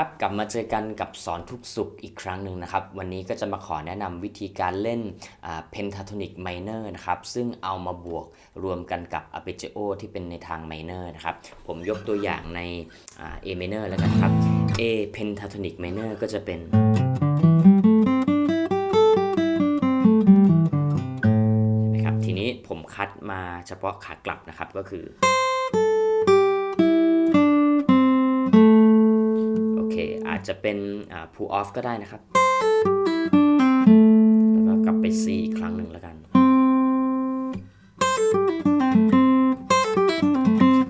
ครับกลับมาเจอกันกับสอนทุกสุขอีกครั้งหนึ่งนะครับ วันนี้ก็จะมาขอแนะนำวิธีการเล่นเพนทาโทนิกไมเนอร์นะครับ ซึ่งเอามาบวกรวมกันกับอาเปจิโอที่เป็นในทางไมเนอร์นะครับ ผมยกตัวอย่างในเอ่า A minor แล้วกันครับ A pentatonic minor ก็จะเป็นใช่ไหมครับทีนี้ผมคัดมาเฉพาะขากลับนะครับก็คือ จจะเป็น pull off ก็ได้นะครับ แล้วก็กลับไป C อีกครั้งหนึ่งแล้วกัน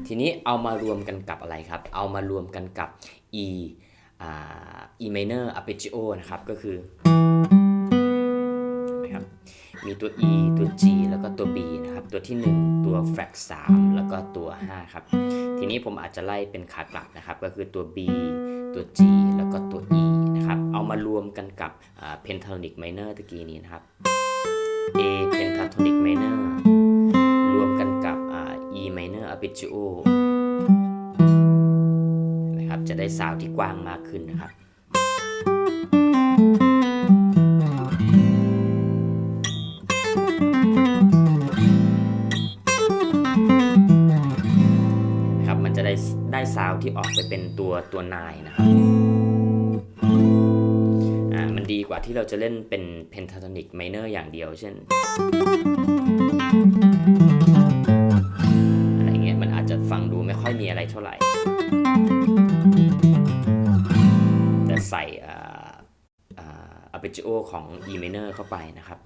ทีนี้เอามารวมกันกับอะไรครับ เอามารวมกันกับ E อ่า E minor arpeggio นะครับ ก็คือนะครับมีตัว E ตัว G แล้วก็ตัว B นะครับ ตัวที่ 1 ตัว flat 3แล้วก็ตัว 5 ครับ ทีนี้ผมอาจจะไล่เป็นขากลับนะครับ ก็คือตัว B ตัว G แล้วก็ตัว E นะครับ เอามารวมกันกับอ่า pentatonic minor ตะกี้นี้นะครับ A pentatonic minor รวมกันกับอ่า E minor arpeggio นะครับ จะได้ซาวด์ที่กว้างมากขึ้นนะครับ ซาวที่ออกไปเป็นตัวตัวนายนะครับอ่ามันดีกว่าที่เราจะเล่นเป็น pentatonic minor อย่างเดียว เช่นอะไรเงี้ยมันอาจจะฟังดูไม่ค่อยมีอะไรเท่าไหร่ แต่ใส่อาอ่า arpeggio ของ E minor เข้าไปนะครับ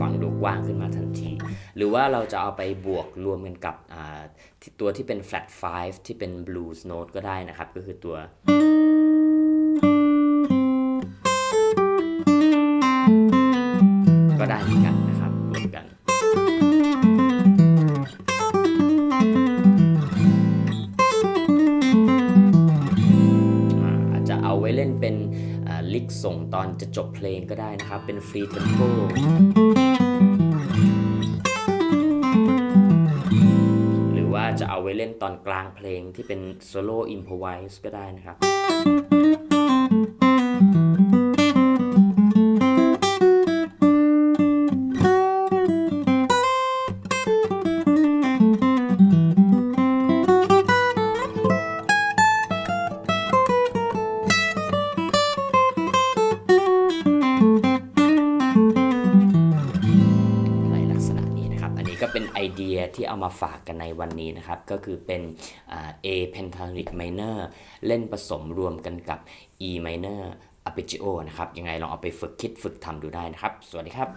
ฟังดูกว้างขึ้นมาทันที หรือว่าเราจะเอาไปบวกรวมกันกับตัวที่เป็น flat 5 ที่เป็น blues note ก็ได้นะครับ ก็คือตัว ก็ได้เหมือนกันนะครับรวมกัน อาจจะเอาไว้เล่นเป็นลิกส่งตอนจะจบเพลงก็ได้นะครับ เป็นฟรีเทมโป เอาไว้เล่นตอนกลางเพลงที่เป็นโซโล่อิมพอไวส์ก็ได้นะครับ ไอเดียที่เอามาฝากกันในวันนี้นะครับ ก็คือเป็นอ่า A pentatonic minor เล่นผสมรวมกันกับ E minor arpeggio นะครับ ยังไงลองเอาไปฝึกคิดฝึกทำดูได้นะครับ สวัสดีครับ